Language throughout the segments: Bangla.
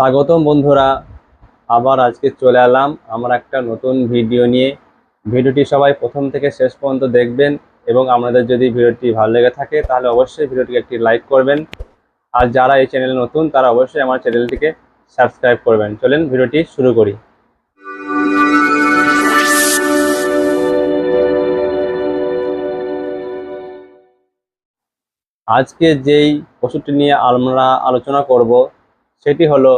স্বাগতম বন্ধুরা, আবার আজকে চলে এলাম আমরা একটা নতুন ভিডিও নিয়ে। ভিডিওটি সবাই প্রথম থেকে শেষ পর্যন্ত দেখবেন এবং আপনাদের যদি ভিডিওটি ভালো লেগে থাকে তাহলে অবশ্যই ভিডিওটিকে একটি লাইক করবেন। আর যারা এই চ্যানেলে নতুন, তারা অবশ্যই আমার চ্যানেলটিকে সাবস্ক্রাইব করবেন। চলেন ভিডিওটি শুরু করি। আজকে যেই ওষুধটি নিয়ে আমরা আলোচনা করব, সেটি হলো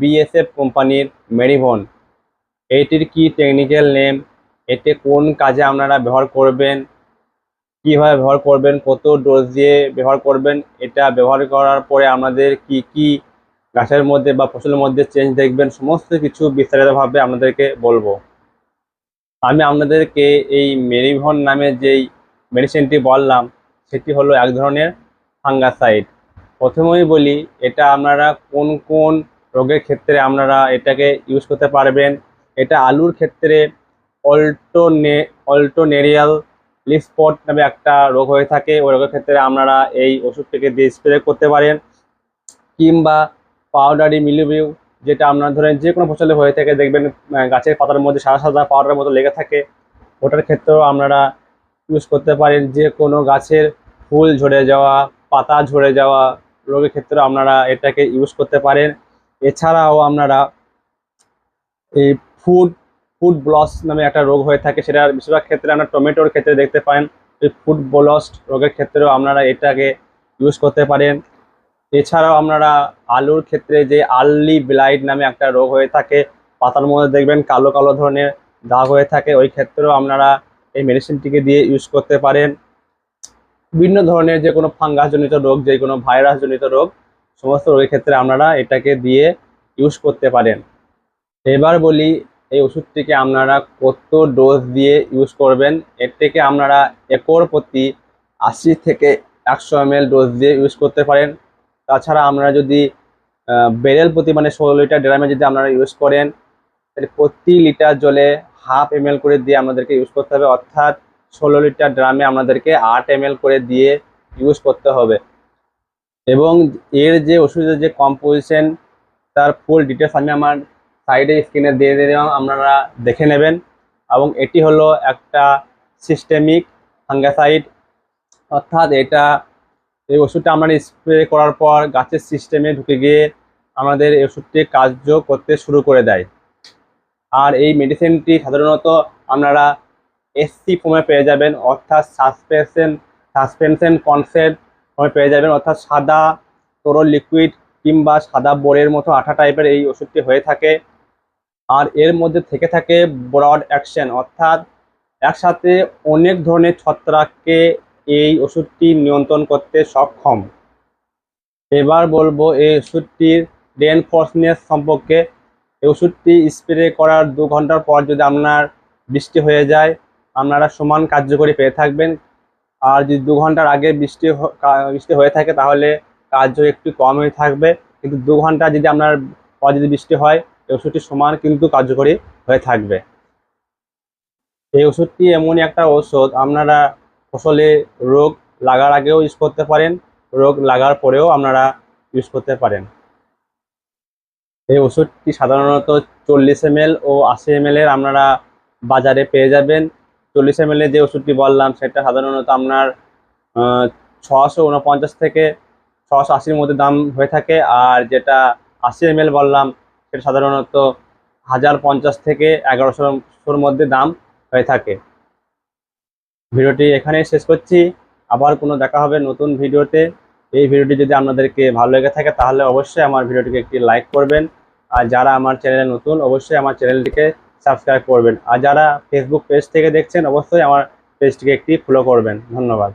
বিএসএফ কোম্পানির মেরিভন। এটির কি টেকনিক্যাল নেম এতে কোন কাজে আপনারা ব্যবহার করবেন? কীভাবে ব্যবহার করবেন? কত ডোজ দিয়ে ব্যবহার করবেন? এটা ব্যবহার করার পরে আমাদের কি কি গাছের মধ্যে বা ফসলের মধ্যে চেঞ্জ দেখবেন? সমস্ত কিছু বিস্তারিতভাবে আপনাদেরকে বলব। আমি আপনাদেরকে এই মেরিভন নামে যেই মেডিসিনটি বললাম, সেটি হলো এক ধরনের ফাঙ্গাসাইড প্রথমেই বলি, এটা আপনারা কোন কোন রোগের ক্ষেত্রে আপনারা এটাকে ইউজ করতে পারবেন। এটা আলুর ক্ষেত্রে অল্টোনে, অল্টোনেরিয়াল লিফ স্পট নামে একটা রোগ হয়ে থাকে। ওই রোগের ক্ষেত্রে আপনারা এই ওষুধটিকে দিয়ে স্প্রে করতে পারেন। কিংবা পাউডারি মিলিভিউ যেটা আপনার ধরেন যে কোনো ফসলে হয়ে থাকে, দেখবেন গাছের পাতার মধ্যে সাদা সাদা পাউডারের মতো লেগে থাকে। ওটার ক্ষেত্রেও আপনারা ইউজ করতে পারেন। যে কোনো গাছের ফুল ঝরে যাওয়া, পাতা ঝরে যাওয়া, রোগের ক্ষেত্রে আপনারা এটাকে ইউজ করতে পারেন। এছাড়াও আপনারা এই ফুড ফুড ব্লস নামে একটা রোগ হয়ে থাকে, সেটা বেশিরভাগ ক্ষেত্রে আমরা টমেটোর ক্ষেত্রে দেখতে পারেন। এই ফুড ব্লস্ট রোগের ক্ষেত্রেও আপনারা এটাকে ইউজ করতে পারেন। এছাড়াও আপনারা আলুর ক্ষেত্রে যে আর্লি ব্লাইট নামে একটা রোগ হয়ে থাকে, পাতার মধ্যে দেখবেন কালো কালো ধরনের দাগ হয়ে থাকে, ওই ক্ষেত্রেও আপনারা এই মেডিসিনটিকে দিয়ে ইউজ করতে পারেন। বিভিন্ন ধরনের যে কোনো ফাঙ্গাসজনিত রোগ, যে কোনো ভাইরাসজনিত রোগ সমস্ত রোগের ক্ষেত্রে আপনারা এটাকে দিয়ে ইউজ করতে পারেন। এবার বলি, এই ওষুধটিকে আপনারা কত ডোজ দিয়ে ইউজ করবেন, এর থেকে আপনারা একর প্রতি আশি থেকে একশো এম ডোজ দিয়ে ইউজ করতে পারেন। তাছাড়া আমরা যদি বেরেল প্রতি মানে ষোলো লিটার ড্রামে যদি আপনারা ইউজ করেন, তাহলে প্রতি লিটার জলে হাফ এম করে দিয়ে আমাদেরকে ইউজ করতে হবে। অর্থাৎ ষোলো লিটার ড্রামে আমাদেরকে আট এম করে দিয়ে ইউজ করতে হবে। এবং এর যে ওষুধের যে কম্পোজিশন তার ফুল ডিটেলস আমি আমার সাইডে স্ক্রিনে দিয়ে দিলাম, আপনারা দেখে নেবেন। এবং এটি হলো একটা সিস্টেমিক ফাঙ্গাসাইড অর্থাৎ এটা, এই ওষুধটা আমরা স্প্রে করার পর গাছের সিস্টেমে ঢুকে গিয়ে আমাদের এই ওষুধটি কার্য করতে শুরু করে দেয়। আর এই মেডিসিনটি সাধারণত আপনারা এসসি ফর্মে পেয়ে যাবেন, অর্থাৎ সাসপেনশন সাসপেনশন কনসেন্ট ফর্মে পেয়ে যাবেন। অর্থাৎ সাদা তরল লিকুইড কিংবা সাদা বোরের মতো আঠা টাইপের এই ওষুধটি হয়ে থাকে। আর এর মধ্যে থেকে থাকে ব্রড অ্যাকশন অর্থাৎ একসাথে অনেক ধরনের ছত্রাককে এই ওষুধটি নিয়ন্ত্রণ করতে সক্ষম। এবার বলব, এই ওষুধটির রেনফোর্সনেস সম্পর্কে। এই ওষুধটি স্প্রে করার দু ঘণ্টার পর যদি আপনার বৃষ্টি হয়ে যায়, আপনারা সমান কার্যকরী পেয়ে থাকবেন। আর যদি দু ঘণ্টার আগে বৃষ্টি বৃষ্টি হয়ে থাকে তাহলে কার্য একটু কম হয়ে থাকবে। কিন্তু দু ঘণ্টা যদি আপনার পর যদি বৃষ্টি হয়, এই ওষুধটি সমান কিন্তু কার্যকরী হয়ে থাকবে। এই ওষুধটি এমনই একটা ওষুধ আপনারা ফসলে রোগ লাগার আগেও ইউজ করতে পারেন, রোগ লাগার পরেও আপনারা ইউজ করতে পারেন। এই ওষুধটি সাধারণত চল্লিশ এম ও আশি এম আপনারা বাজারে পেয়ে যাবেন। চল্লিশ এম যে ওষুধটি বললাম, সেটা সাধারণত আপনার ছশো উনপঞ্চাশ থেকে ছশো আশির মধ্যে দাম হয়ে থাকে। আর যেটা আশি এম বললাম, সেটা সাধারণত হাজার পঞ্চাশ থেকে এগারোশোর মধ্যে দাম হয়ে থাকে। ভিডিওটি এখানেই শেষ করছি। আবার কোনো দেখা হবে নতুন ভিডিওতে। এই ভিডিওটি যদি আপনাদেরকে ভালো লেগে থাকে, তাহলে অবশ্যই আমার ভিডিওটিকে একটি লাইক করবেন। আর যারা আমার চ্যানেলে নতুন, অবশ্যই আমার চ্যানেলটিকে সাবস্ক্রাইব করবেন। আর যারা ফেসবুক পেজ থেকে দেখছেন, অবশ্যই আমার পেজটিকে একটি ফলো করবেন। ধন্যবাদ।